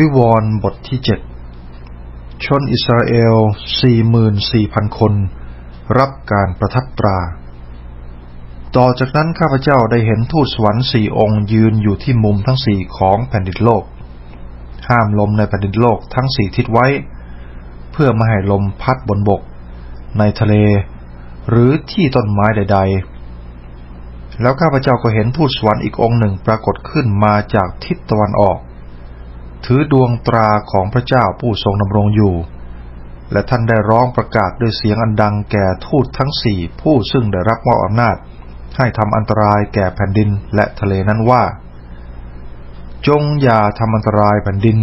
วิวรณ์บทที่เจ็ดชนอิสราเอลสี่หมื่นสี่พันคน รับการประทับตรา ต่อจากนั้นข้าพเจ้าได้เห็นทูตสวรรค์สี่องค์ยืนอยู่ที่มุมทั้งสี่ของแผ่นดินโลก ห้ามลมในแผ่นดินโลกทั้งสี่ทิศไว้ เพื่อไม่ให้ลมพัดบนบก ในทะเล หรือที่ต้นไม้ใด ๆ แล้วข้าพเจ้าก็เห็นทูตสวรรค์อีกองค์หนึ่งปรากฏขึ้นมาจากทิศตะวันออก ถือดวงตราของพระเจ้าผู้ทรงดำรงอยู่ และท่านได้ร้องประกาศด้วยเสียงอันดังแก่ทูตทั้งสี่ผู้ซึ่งได้รับมอบอำนาจ ให้ทำอันตรายแก่แผ่นดินและทะเลนั้นว่า จงอย่าทำอันตรายแผ่นดิน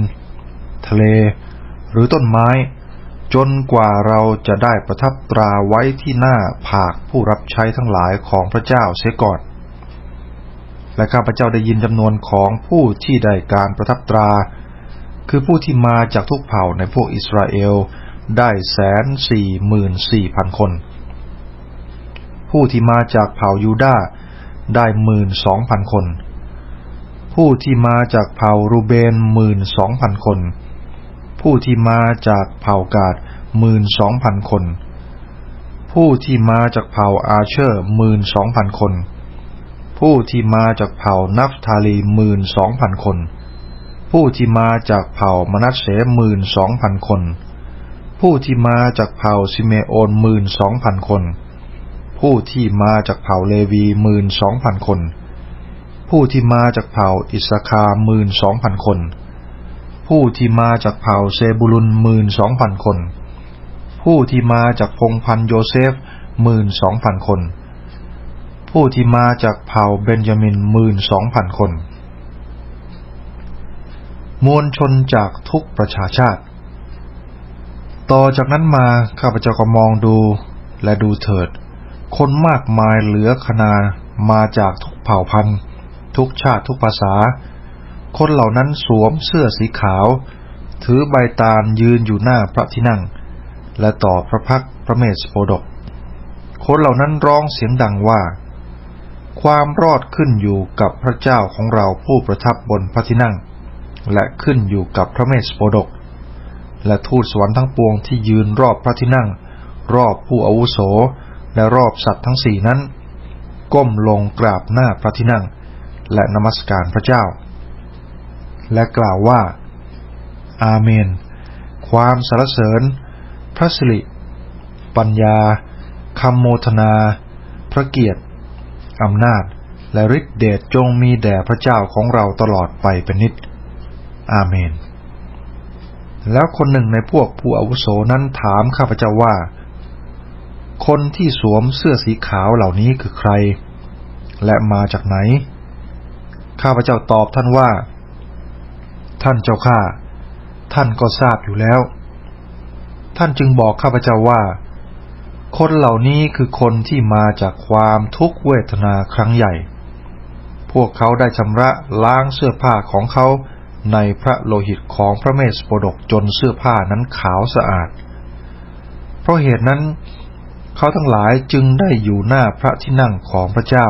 ทะเล หรือต้นไม้ จนกว่าเราจะได้ประทับตราไว้ที่หน้าผากผู้รับใช้ทั้งหลายของพระเจ้าเสียก่อนและข้าพเจ้าได้ยินจำนวนของผู้ที่ได้การประทับตรา คือผู้ที่มาจากทุกเผ่าในพวกอิสราเอลได้แสนสี่หมื่นสี่พันคน ผู้ที่มาจากเผ่ายูดาห์ได้หมื่นสองพันคน ผู้ที่มาจากเผ่ารูเบนหมื่นสองพันคน ผู้ที่มาจากเผ่ากาดหมื่นสองพันคน ผู้ที่มาจากเผ่าอาเชอร์หมื่นสองพันคน ผู้ที่มาจากเผ่านัฟทาลีหมื่นสองพันคน ผู้ที่มาจากเผ่า มนัสเสหมื่นสองพันคน ผู้ที่มาจากเผ่าซิเมโอนหมื่นสองพันคน ผู้ที่มาจากเผ่าเลวีหมื่นสองพันคน ผู้ที่มาจากเผ่าอิสคาหมื่นสองพันคน ผู้ที่มาจากเผ่าเซบูลุนหมื่นสองพันคน ผู้ที่มาจากพงพันโยเซฟหมื่นสองพันคน ผู้ที่มาจากเผ่าเบนจามินหมื่นสองพันคน มวลชนจากทุกประชาชาติ ต่อจากนั้นมาข้าพเจ้าก็มองดูและดูเถิด คนมากมายเหลือขนามาจากทุกเผ่าพันธุ์ ทุกชาติทุกภาษา คนเหล่านั้นสวมเสื้อสีขาว ถือใบตาลยืนอยู่หน้าพระที่นั่ง และต่อพระพักตร์พระเมสโปดก คนเหล่านั้นร้องเสียงดังว่า ความรอดขึ้นอยู่กับพระเจ้าของเราผู้ประทับบนพระที่นั่ง และขึ้นอยู่กับพระเมสสโปดก และทูตสวรรค์ทั้งปวงที่ยืนรอบพระที่นั่ง รอบผู้อาวุโส และรอบสัตว์ทั้งสี่นั้น ก้มลงกราบหน้าพระที่นั่ง และนมัสการพระเจ้า และกล่าวว่า อาเมน ความสรรเสริญ พระสิริ ปัญญาคำโมทนา พระเกียรติอำนาจ และฤทธิเดชจงมีแด่พระเจ้าของเราตลอดไปเป็นนิจ อาเมน แล้วคนหนึ่งในพวกผู้อาวุโสนั้นถามข้าพเจ้าว่า คนที่สวมเสื้อสีขาวเหล่านี้คือใคร และมาจากไหน ข้าพเจ้าตอบท่านว่า ท่านเจ้าข้าท่านก็ทราบอยู่แล้ว ท่านจึงบอกข้าพเจ้าว่า คนเหล่านี้คือคนที่มาจากความทุกขเวทนาครั้งใหญ่ พวกเขาได้ชำระล้างเสื้อผ้าของเขา ในพระโลหิตของพระเมสสโปดกจนเสื้อผ้านั้นขาวสะอาด เพราะเหตุนั้น เขาทั้งหลายจึงได้อยู่หน้าพระที่นั่งของพระเจ้า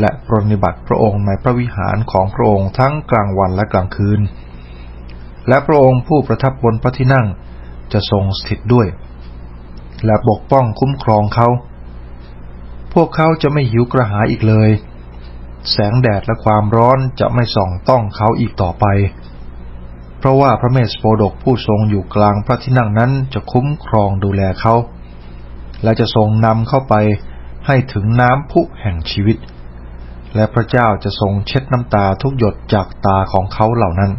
และปรนนิบัติพระองค์ในพระวิหารของพระองค์ทั้งกลางวันและกลางคืน และพระองค์ผู้ประทับบนพระที่นั่งจะทรงสถิตด้วย และปกป้องคุ้มครองเขา พวกเขาจะไม่หิวกระหายอีกเลย แสงแดดและความร้อนจะไม่ส่องต้องเขาอีกต่อไป เพราะว่าพระเมสสโปดกผู้ทรงอยู่กลางพระที่นั่งนั้นจะคุ้มครองดูแลเขา และจะทรงนำเข้าไปให้ถึงน้ำพุแห่งชีวิต และพระเจ้าจะทรงเช็ดน้ำตาทุกหยดจากตาของเขาเหล่านั้น